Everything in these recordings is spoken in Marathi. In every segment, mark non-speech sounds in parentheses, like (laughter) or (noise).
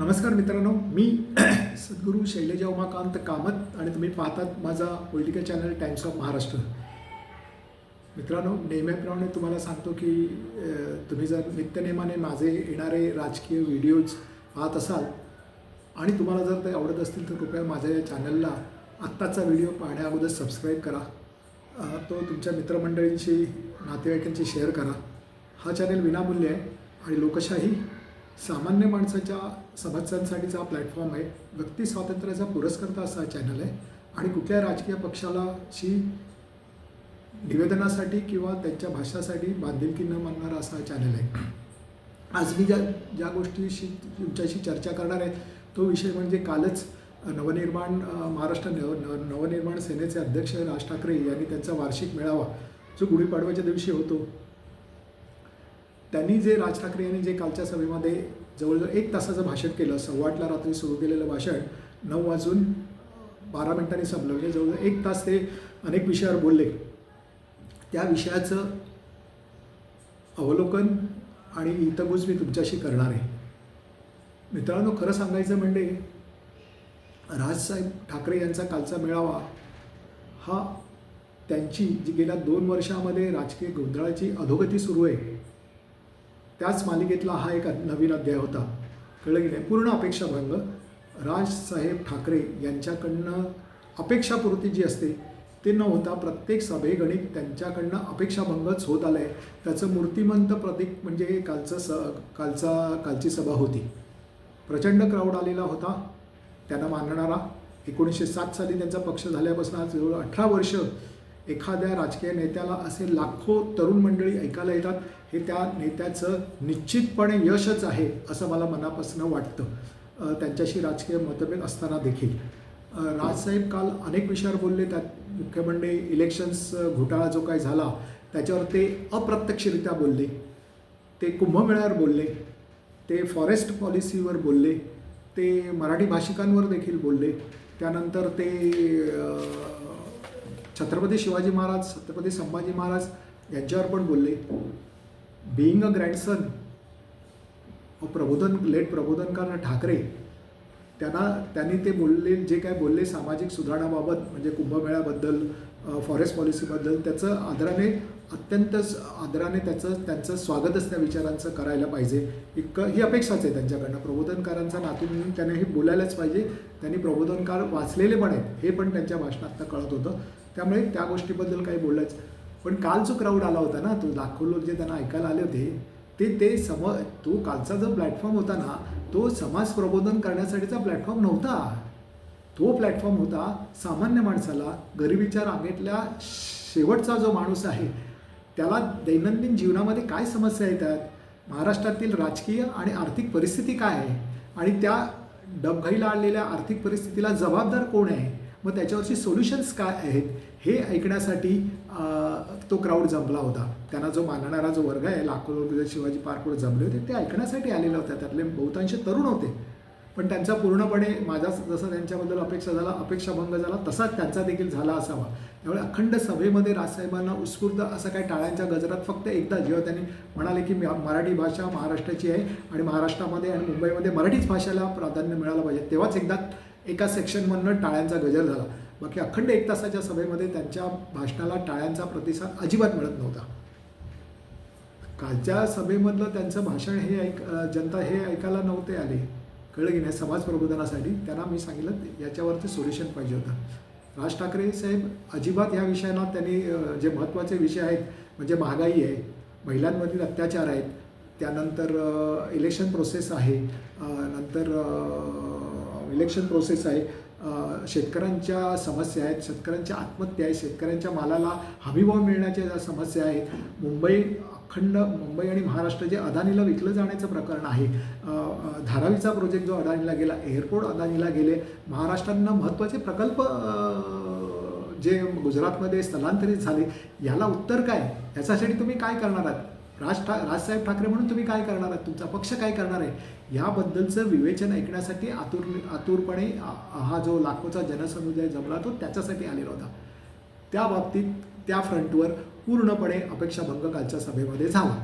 नमस्कार मित्रांनो मी (clears throat) सद्गुरू शैलजा उमाकांत कामत आणि तुम्ही पाहतात माझा political channel Times of Maharashtra मित्रांनो नेहमीप्रमाणे तुम्हाला सांगतो की तुम्ही जर नित्यनेमाने माझे येणारे राजकीय व्हिडिओज पाहत असाल आणि तुम्हाला जर ते आवडत असतील तर कृपया माझ्या या चॅनलला आत्ताचा व्हिडिओ पाहण्याअगोदर सबस्क्राईब करा. तो तुमच्या मित्रमंडळींशी नातेवाईकांशी शेअर करा. हा चॅनल विनामूल्य आहे आणि लोकशाही सामान्य माणसाच्या समस्यांसाठीचा हा प्लॅटफॉर्म आहे. व्यक्ती स्वातंत्र्याचा पुरस्कर्ता असा चॅनल आहे. आणि कुठल्या राजकीय पक्षाला शी निवेदनासाठी किंवा त्यांच्या भाषासाठी बांधिलकी न मानणारा असा चॅनल आहे. आज मी ज्या ज्या गोष्टीशी तुमच्याशी चर्चा करणार आहे तो विषय म्हणजे कालच नवनिर्माण महाराष्ट्र नव- नवनिर्माण सेनेचे अध्यक्ष राज ठाकरे यांनी त्यांचा वार्षिक मेळावा जो गुढीपाडव्याच्या दिवशी होतो त्यांनी जे राज ठाकरे यांनी जे कालच्या सभेमध्ये जवळजवळ एक तासाचं भाषण केलं सव्वा आठला रात्री सुरू केलेलं भाषण नऊ वाजून बारा मिनिटांनी संपलं. म्हणजे जवळजवळ एक तास ते अनेक विषयावर बोलले. त्या विषयाचं अवलोकन आणि इतगुज मी तुमच्याशी करणार आहे. मित्रांनो खरं सांगायचं म्हणजे राजसाहेब ठाकरे यांचा कालचा मेळावा हा त्यांची जी गेल्या दोन वर्षामध्ये राजकीय गोंधळाची अधोगती सुरू आहे. त्याच मालिकेतला हा एक नवीन अध्याय होता. कळलं की नाही? पूर्ण अपेक्षाभंग. राजसाहेब ठाकरे यांच्याकडनं अपेक्षापूर्ती जी असते ते न होता प्रत्येक सभेगणित त्यांच्याकडनं अपेक्षाभंगच होत आलं आहे त्याचं मूर्तिमंत प्रतीक म्हणजे कालचं स कालचा कालची सभा होती. प्रचंड क्राऊड आलेला होता. त्यांना मानणारा एकोणीसशे सात साली त्यांचा पक्ष झाल्यापासून आज जवळ अठरा वर्ष एखाद्या राजकीय नेत्याला असे लाखो तरुण मंडळी ऐकायला येतात. हे त्या नेत्याचं निश्चितपणे यशच आहे असं मला मनापासून वाटतं. त्यांच्याशी राजकीय मतभेद असताना देखील. राजसाहेब काल अनेक विषयावर बोलले. त्यात मुख्य म्हणजे इलेक्शन्स घोटाळा जो काय झाला त्याच्यावर ते अप्रत्यक्षरित्या बोलले. ते कुंभमेळ्यावर बोलले. ते फॉरेस्ट पॉलिसीवर बोलले. ते मराठी भाषिकांवर देखील बोलले. त्यानंतर ते छत्रपती शिवाजी महाराज छत्रपती संभाजी महाराज यांच्यावर पण बोलले. बिईंग अ ग्रँडसन प्रबोधन लेट प्रबोधनकार ठाकरे त्यांना त्यांनी ते बोलले जे काय बोलले सामाजिक सुधारणाबाबत म्हणजे कुंभमेळ्याबद्दल फॉरेस्ट पॉलिसीबद्दल त्याचं आदराने अत्यंत आदराने त्याचं त्यांचं स्वागतच त्या विचारांचं करायला पाहिजे. इतकं ही अपेक्षाच आहे त्यांच्याकडनं. प्रबोधनकारांचा नातू म्हणून त्याने हे बोलायलाच पाहिजे. त्यांनी प्रबोधनकार वाचलेले पण आहेत. हे पण त्यांच्या भाषणात कळत होतं. त्यामुळे त्या गोष्टीबद्दल काही बोललंच. पण काल जो क्राऊड आला होता ना तो लाखो लोक जे त्यांना ऐकायला आले होते ते ते सम तो कालचा जो प्लॅटफॉर्म होता ना तो समाज प्रबोधन करण्यासाठीचा प्लॅटफॉर्म नव्हता. तो प्लॅटफॉर्म होता सामान्य माणसाला गरिबीच्या रांगेतल्या शेवटचा जो माणूस आहे त्याला दैनंदिन जीवनामध्ये काय समस्या येतात? महाराष्ट्रातील राजकीय आणि आर्थिक परिस्थिती काय आहे? आणि त्या डबघाईला आणलेल्या आर्थिक परिस्थितीला जबाबदार कोण आहे? मग त्याच्यावरची सोल्युशन्स काय आहेत हे ऐकण्यासाठी तो क्राऊड जमला होता. त्यांना जो मानणारा जो वर्ग आहे लाखो लोक शिवाजी पार्कवर जमले होते ते ऐकण्यासाठी आलेले होते. त्यातले बहुतांश तरुण होते. पण त्यांचा पूर्णपणे माझा जसं त्यांच्याबद्दल अपेक्षा झाला अपेक्षाभंग झाला तसाच त्यांचा देखील झाला असावा. त्यामुळे अखंड सभेमध्ये राजसाहेबांना उत्स्फूर्त असं काय टाळ्यांच्या गजरात फक्त एकदा जेव्हा त्यांनी म्हणाले की मराठी भाषा महाराष्ट्राची आहे आणि महाराष्ट्रामध्ये आणि मुंबईमध्ये मराठीच भाषेला प्राधान्य मिळालं पाहिजे तेव्हाच एकदा एका सेक्शनमधनं टाळ्यांचा गजर झाला. बाकी अखंड एक तासाच्या सभेमध्ये त्यांच्या भाषणाला टाळ्यांचा प्रतिसाद अजिबात मिळत नव्हता. कालच्या सभेमधलं त्यांचं भाषण हे ऐक जनता हे ऐकायला नव्हते आले. कळलं की नाही समाज प्रबोधनासाठी. त्यांना मी सांगितलं याच्यावरती सोल्युशन पाहिजे होतं. राज ठाकरे साहेब अजिबात ह्या विषयांना त्यांनी जे महत्त्वाचे विषय आहेत म्हणजे महागाई आहे महिलांवरील अत्याचार आहेत त्यानंतर इलेक्शन प्रोसेस आहे नंतर इलेक्शन प्रोसेस आहे. शेतकऱ्यांच्या समस्या आहेत शेतकऱ्यांच्या आत्महत्या आहेत शेतकऱ्यांच्या मालाला हमीभाव मिळण्याच्या ज्या समस्या आहेत मुंबई अखंड मुंबई आणि महाराष्ट्र जे अदानीला विकलं जाण्याचं प्रकरण आहे. धारावीचा प्रोजेक्ट जो अदानीला गेला एअरपोर्ट अदानीला गेले महाराष्ट्रांना महत्त्वाचे प्रकल्प जे गुजरातमध्ये स्थलांतरित झाले याला उत्तर काय? याच्यासाठी तुम्ही काय करणार आहात? राज ठा राजसाहेब ठाकरे म्हणून तुम्ही काय करणार आहात? तुमचा पक्ष काय करणार आहे? याबद्दलचं विवेचन ऐकण्यासाठी आतुर आतुरपणे हा जो लाखोचा जनसमुदाय जमला तो त्याच्यासाठी आलेला होता. त्या बाबतीत त्या फ्रंटवर पूर्णपणे अपेक्षाभंग कालच्या सभेमध्ये झाला.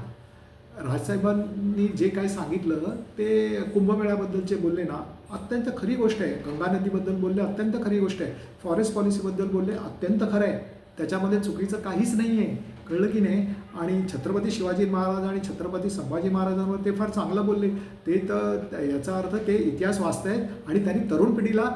राजसाहेबांनी जे काय सांगितलं ते कुंभमेळ्याबद्दलचे बोलले ना अत्यंत खरी गोष्ट आहे. गंगा नदीबद्दल बोलले अत्यंत खरी गोष्ट आहे. फॉरेस्ट पॉलिसीबद्दल बोलले अत्यंत खरं आहे. त्याच्यामध्ये चुकीचं काहीच नाही आहे कळलं की नाही? आणि छत्रपती शिवाजी महाराज आणि छत्रपती संभाजी महाराजांवर ते फार चांगलं बोलले. ते तर त्या- याचा अर्थ ते इतिहास वाचतायत आणि त्यांनी तरुण पिढीला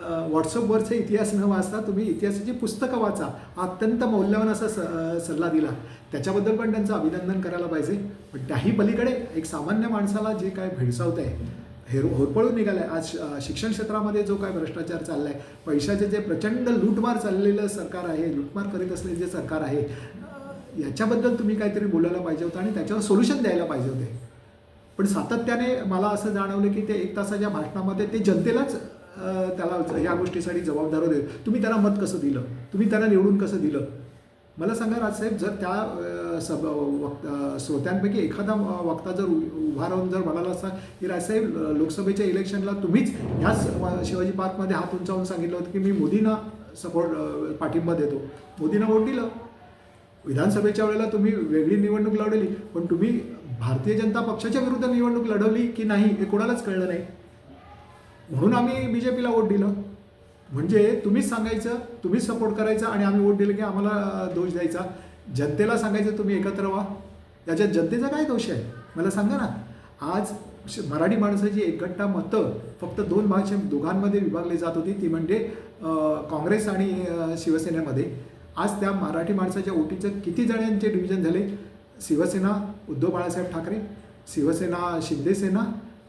व्हॉट्सअपवरचे इतिहास न वाचता तुम्ही इतिहासाची पुस्तकं वाचा. अत्यंत मौल्यवान असा स सल्ला दिला. त्याच्याबद्दल पण त्यांचं अभिनंदन करायला पाहिजे. पण त्याही पलीकडे एक सामान्य माणसाला जे काय भेडसावत आहे हे होरपळून निघालं आहे आज शिक्षण क्षेत्रामध्ये जो काय भ्रष्टाचार चालला आहे पैशाचे जे प्रचंड लूटमार चाललेलं सरकार आहे लूटमार करीत असलेले जे सरकार आहे याच्याबद्दल तुम्ही काहीतरी बोलायला पाहिजे होतं आणि त्याच्यावर सोल्युशन द्यायला पाहिजे होते. पण सातत्याने मला असं जाणवलं की ते एक तासाच्या भाषणामध्ये ते जनतेलाच त्याला या गोष्टीसाठी जबाबदार होते. तुम्ही त्यांना मत कसं दिलं? तुम्ही त्यांना निवडून कसं दिलं? मला सांगा राजसाहेब जर त्या सब वक्ता श्रोत्यांपैकी एखादा वक्ता जर उ- उभा राहून जर म्हणाला असता की राजसाहेब लोकसभेच्या इलेक्शनला तुम्हीच ह्याच शिवाजी पार्कमध्ये हात उंचावून सांगितलं होतं की मी मोदींना सपोर्ट पाठिंबा देतो. मोदींना वोट दिलं. विधानसभेच्या वेळेला तुम्ही वेगळी निवडणूक लढवली पण तुम्ही भारतीय जनता पक्षाच्या विरुद्ध निवडणूक लढवली की नाही हे कोणालाच कळलं नाही. म्हणून आम्ही बी जे पीला वोट दिलं. म्हणजे तुम्हीच सांगायचं तुम्हीच सपोर्ट करायचा आणि आम्ही वोट दिलं की आम्हाला दोष द्यायचा. जनतेला सांगायचं तुम्ही एकत्र व्हा. त्याच्यात जनतेचा काय दोष आहे? मला सांगा ना. आज श- मराठी माणसाची एकगट्टा मतं फक्त दोन भाषे दोघांमध्ये विभागली जात होती. ती म्हणजे काँग्रेस आणि शिवसेनेमध्ये. आज त्या मराठी माणसाच्या ओटीचं किती जणांचे डिव्हिजन झाले? शिवसेना उद्धव बाळासाहेब ठाकरे शिवसेना शिंदेसेना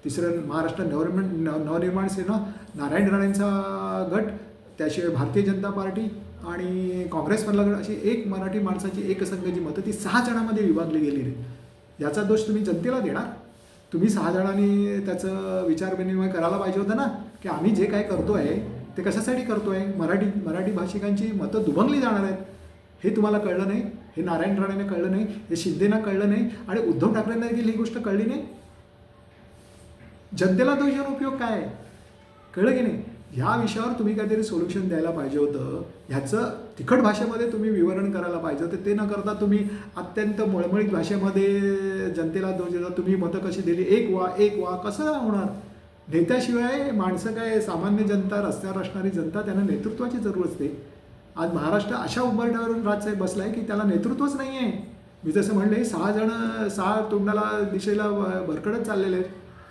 तिसरं महाराष्ट्र नवनिर्माण नव नवनिर्माण सेना नारायण राणेंचा गट त्याशिवाय भारतीय जनता पार्टी आणि काँग्रेसमधला गट अशी एक मराठी माणसाची एकसंघ जी मतं ती सहा जणांमध्ये विभागली गेलेली आहे याचा दोष तुम्ही जनतेला देणार? तुम्ही सहा जणांनी त्याचं विचारविनिमय करायला पाहिजे होतं ना की आम्ही जे काय करतो आहे ते कशासाठी करतो आहे मराठी मराठी भाषिकांची मतं दुभंगली जाणार आहेत. हे तुम्हाला कळलं नाही हे नारायण राणेने कळलं नाही हे शिंदेना कळलं नाही आणि उद्धव ठाकरेंना देखील ही गोष्ट कळली नाही. जनतेला तो उपयोग काय आहे? कळलं की नाही? ह्या विषयावर तुम्ही काहीतरी सोल्युशन द्यायला पाहिजे होतं. ह्याचं तिखट भाषेमध्ये तुम्ही विवरण करायला पाहिजे होतं. ते न करता तुम्ही अत्यंत मळमळीत भाषेमध्ये जनतेला दोष देता. तुम्ही मतं कशी दिली? एक वा एक वा कसं होणार? नेत्याशिवाय माणसं काय सामान्य जनता रस्त्यावर असणारी जनता त्यांना नेतृत्वाची जरूर असते आज महाराष्ट्र अशा उंबरठ्यावरून राजसाहेब बसला आहे की त्याला नेतृत्वच नाही आहे मी जसं म्हणले सहा जण सहा तोंडाला दिशेला व- भरकटत चाललेले आहेत.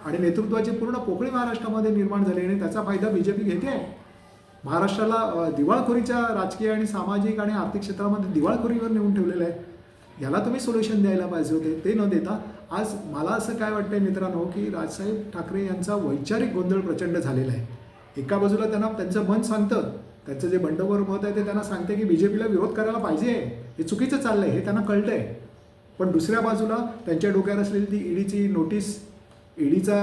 आणि नेतृत्वाची पूर्ण पोकळी महाराष्ट्रामध्ये निर्माण झाली आणि त्याचा फायदा बी जे पी घेते. आहे महाराष्ट्राला दिवाळखोरीच्या राजकीय आणि सामाजिक आणि आर्थिक क्षेत्रामध्ये दिवाळखोरीवर नेऊन ठेवलेलं आहे. याला तुम्ही सोल्युशन द्यायला पाहिजे होते ते न देता आज मला असं काय वाटतंय मित्रांनो की राजसाहेब ठाकरे यांचा वैचारिक गोंधळ प्रचंड झालेला आहे. एका बाजूला त्यांना त्यांचं मन सांगतं त्यांचं जे बंडखोर मत आहे ते त्यांना सांगते की बी जे पीला विरोध करायला पाहिजे. हे चुकीचं चाललं आहे हे त्यांना कळतंय. पण दुसऱ्या बाजूला त्यांच्या डोक्यावर असलेली ती ईडीची नोटीस ईडीचा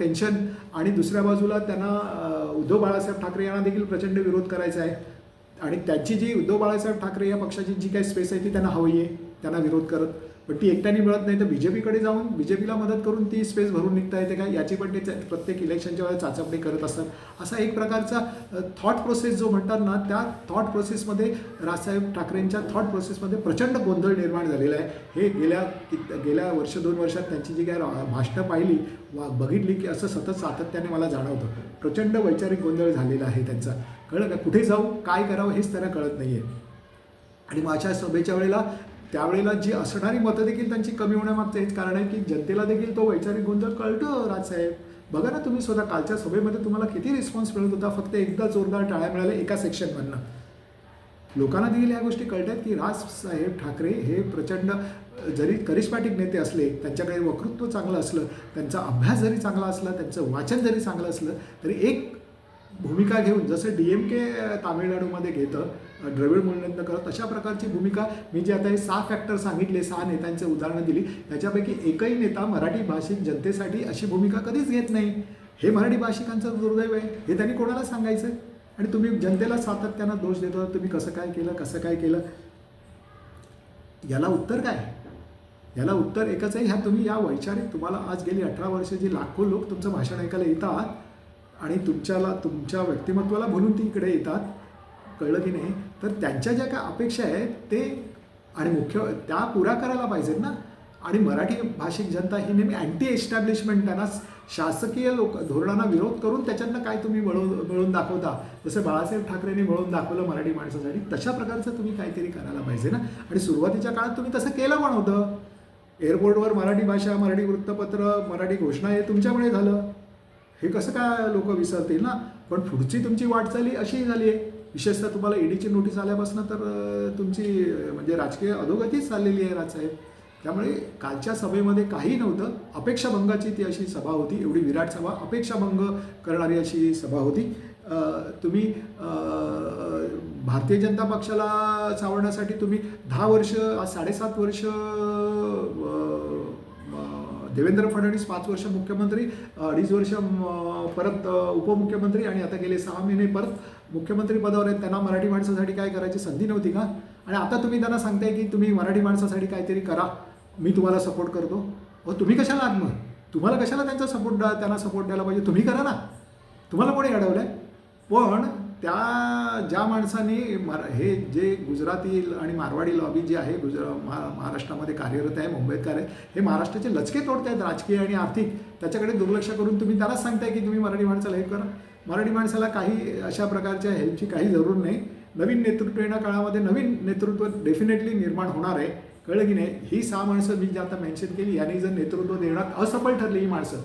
टेन्शन आणि दुसऱ्या बाजूला त्यांना उद्धव बाळासाहेब ठाकरे यांना देखील प्रचंड विरोध करायचा आहे. आणि त्यांची जी उद्धव बाळासाहेब ठाकरे या पक्षाची जी काही स्पेस आहे ती त्यांना हवी आहे त्यांना विरोध करत. पण ती एकट्याने मिळत नाही तर बी जे पीकडे जाऊन बी जे पीला मदत करून ती स्पेस भरून निघता येते. का याची पण ते प्रत्येक इलेक्शनच्या वेळेला चाचपणी करत असतात. असा एक प्रकारचा थॉट प्रोसेस जो म्हणतात ना त्या थॉट प्रोसेसमध्ये राजसाहेब ठाकरेंच्या थॉट प्रोसेसमध्ये प्रचंड गोंधळ निर्माण झालेला आहे. हे गेल्या गेल्या वर्ष दोन वर्षात त्यांची जी काय भाषणं पाहिली वा बघितली की असं सतत सातत्याने मला जाणवतं. प्रचंड वैचारिक गोंधळ झालेला आहे त्यांचा. कळलं का? कुठे जाऊ काय करावं हेच त्यांना कळत नाही आहे आणि माझ्या सभेच्या वेळेला त्यावेळेला जी असणारी मतं देखील त्यांची कमी होण्यामागचं हेच कारण आहे की जनतेला देखील तो वैचारिक गोंधळ कळतो राजसाहेब बघा ना तुम्ही स्वतः कालच्या सभेमध्ये तुम्हाला किती रिस्पॉन्स मिळत होता फक्त एकदा जोरदार टाळ्या मिळाल्या एका सेक्शनमधनं लोकांना देखील या गोष्टी कळतात की की राजसाहेब ठाकरे हे प्रचंड जरी करिस्मॅटिक नेते असले त्यांच्याकडे वक्तृत्व चांगलं असलं त्यांचा अभ्यास जरी चांगला असला त्यांचं वाचन जरी चांगलं असलं तरी एक भूमिका घेऊन जसं डी एम के तामिळनाडूमध्ये घेतं द्रविड मुलनेतनं करत अशा प्रकारची भूमिका मी जे आता हे सहा फॅक्टर सांगितले सहा नेत्यांचे उदाहरणं दिली याच्यापैकी एकही नेता मराठी भाषिक जनतेसाठी अशी भूमिका कधीच घेत नाही. हे मराठी भाषिकांचं दुर्दैव आहे हे त्यांनी कोणाला सांगायचं? आणि तुम्ही जनतेला सातत्यानं दोष देतो तुम्ही कसं काय केलं कसं काय केलं? याला उत्तर काय? याला उत्तर एकच आहे ह्या तुम्ही या वैचारिक तुम्हाला आज गेली अठरा वर्ष जी लाखो लोक तुमचं भाषण ऐकायला येतात आणि तुमच्याला तुमच्या व्यक्तिमत्वाला भुलून ती इकडे येतात कळलं की नाही? तर त्यांच्या ज्या काय अपेक्षा आहेत ते आणि मुख्य त्या पुरा करायला पाहिजेत ना. आणि मराठी भाषिक जनता ही नेहमी अँटी एस्टॅब्लिशमेंट त्यांना शासकीय लोक धोरणांना विरोध करून त्याच्यातनं काय तुम्ही मिळवून मिळवून दाखवता? जसं बाळासाहेब ठाकरेंनी मिळवून दाखवलं मराठी माणसासाठी तशा प्रकारचं तुम्ही काहीतरी करायला पाहिजे ना. आणि सुरुवातीच्या काळात तुम्ही तसं केलं पण होतं. एअरपोर्टवर मराठी भाषा मराठी वृत्तपत्र मराठी घोषणा हे तुमच्यामुळे झालं. हे कसं काय लोक विसरतील ना? पण पुढची तुमची वाटचाली अशी झाली आहे विशेषतः तुम्हाला ईडीची नोटीस आल्यापासून तर तुमची म्हणजे राजकीय अधोगतीच चाललेली आहे राजसाहेब. त्यामुळे कालच्या सभेमध्ये काही नव्हतं. अपेक्षाभंगाची ती अशी सभा होती. एवढी विराट सभा अपेक्षाभंग करणारी अशी सभा होती. तुम्ही भारतीय जनता पक्षाला सावरण्यासाठी तुम्ही दहा वर्ष आज साडेसात वर्ष देवेंद्र फडणवीस पाच वर्ष मुख्यमंत्री अडीच वर्ष परत उपमुख्यमंत्री आणि आता गेले सहा महिने परत मुख्यमंत्री पदावर आहेत. त्यांना मराठी माणसासाठी काय करायची संधी नव्हती का? आणि आता तुम्ही त्यांना सांगताय की तुम्ही मराठी माणसासाठी काहीतरी करा. मी तुम्हाला सपोर्ट करतो. अहो तुम्ही कशाला आहात मग तुम्हाला कशाला त्यांचा सपोर्ट त्यांना सपोर्ट द्यायला पाहिजे? तुम्ही करा ना. तुम्हाला कोणी अडवलं आहे पण त्या ज्या माणसाने मरा हे जे गुजराती आणि मारवाडी लॉबी जी आहे गुजरा महा महाराष्ट्रामध्ये कार्यरत आहे मुंबईत कार्य हे महाराष्ट्राचे लचके तोडत आहेत राजकीय आणि आर्थिक. त्याच्याकडे दुर्लक्ष करून तुम्ही त्यालाच सांगताय की तुम्ही मराठी माणसाला हे करा. मराठी माणसाला काही अशा प्रकारच्या हेल्पची काही जरूर नाही. नवीन नेतृत्व येण्या काळामध्ये नवीन नेतृत्व डेफिनेटली निर्माण होणार आहे. कळलं की नाही? ही सहा माणसं मी जे आता मेन्शन केली यांनी जर नेतृत्व देण्यात असफल ठरली ही माणसं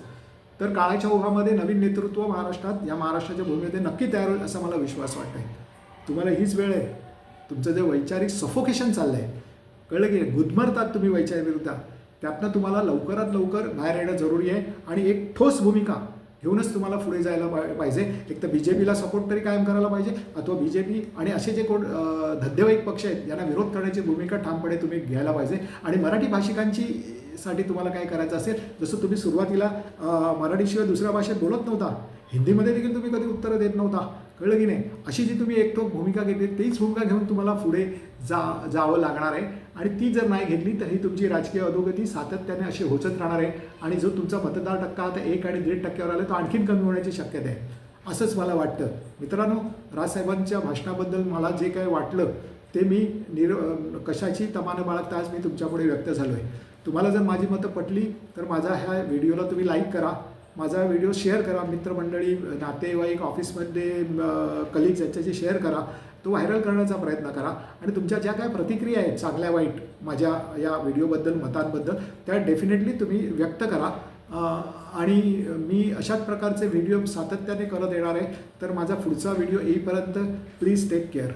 तर काळाच्या ओघामध्ये नवीन नेतृत्व महाराष्ट्रात या महाराष्ट्राच्या भूमीमध्ये नक्की तयार होईल असा मला विश्वास वाटत आहे तुम्हाला हीच वेळ आहे. तुमचं जे वैचारिक सफोकेशन चाललं आहे कळलं की गुदमरतात तुम्ही वैचारिक त्यातनं तुम्हाला लवकरात लवकर बाहेर येणं जरुरी आहे आणि एक ठोस भूमिका घेऊनच तुम्हाला पुढे जायला पाहिजे. एक तर बी जे पीला सपोर्ट तरी कायम करायला पाहिजे अथवा बी जे पी आणि असे जे कोण धद्यवाईक पक्ष आहेत यांना विरोध करण्याची भूमिका ठामपणे तुम्ही घ्यायला पाहिजे. आणि मराठी भाषिकांची साठी तुम्हाला काय करायचं असेल जसं तुम्ही सुरुवातीला मराठीशिवाय दुसऱ्या भाषेत बोलत नव्हता हिंदीमध्ये देखील तुम्ही कधी उत्तरं देत नव्हता कळलं की नाही? अशी जी तुम्ही एकटोक भूमिका घेतली तीच भूमिका घेऊन तुम्हाला पुढे जा जावं लागणार आहे. आणि ती जर नाही घेतली तर ही तुमची राजकीय अधोगती सातत्याने अशी होचत राहणार आहे. आणि जो तुमचा मतदार टक्का आता एक आणि दीड टक्क्यावर आला तो आणखीन कमी होण्याची शक्यता आहे. असंच मला वाटतं. मित्रांनो राजसाहेबांच्या भाषणाबद्दल मला जे काय वाटलं ते मी निर कशाची तमानं बाळगता आज मी तुमच्यापुढे व्यक्त झालो आहे तुम्हाला जर माझी मतं पटली तर माझा ह्या व्हिडिओला तुम्ही लाईक करा. माझा व्हिडिओ शेअर करा. मित्रमंडळी नातेवाईक ऑफिसमध्ये कलिग्स यांच्याशी शेअर करा. तो व्हायरल करण्याचा प्रयत्न करा. आणि तुमच्या ज्या काय प्रतिक्रिया आहेत चांगल्या वाईट माझ्या या व्हिडिओबद्दल मतांबद्दल त्या डेफिनेटली तुम्ही व्यक्त करा. आणि मी अशाच प्रकारचे व्हिडिओ सातत्याने करत येणार आहे. तर माझा पुढचा व्हिडिओ येईपर्यंत प्लीज टेक केअर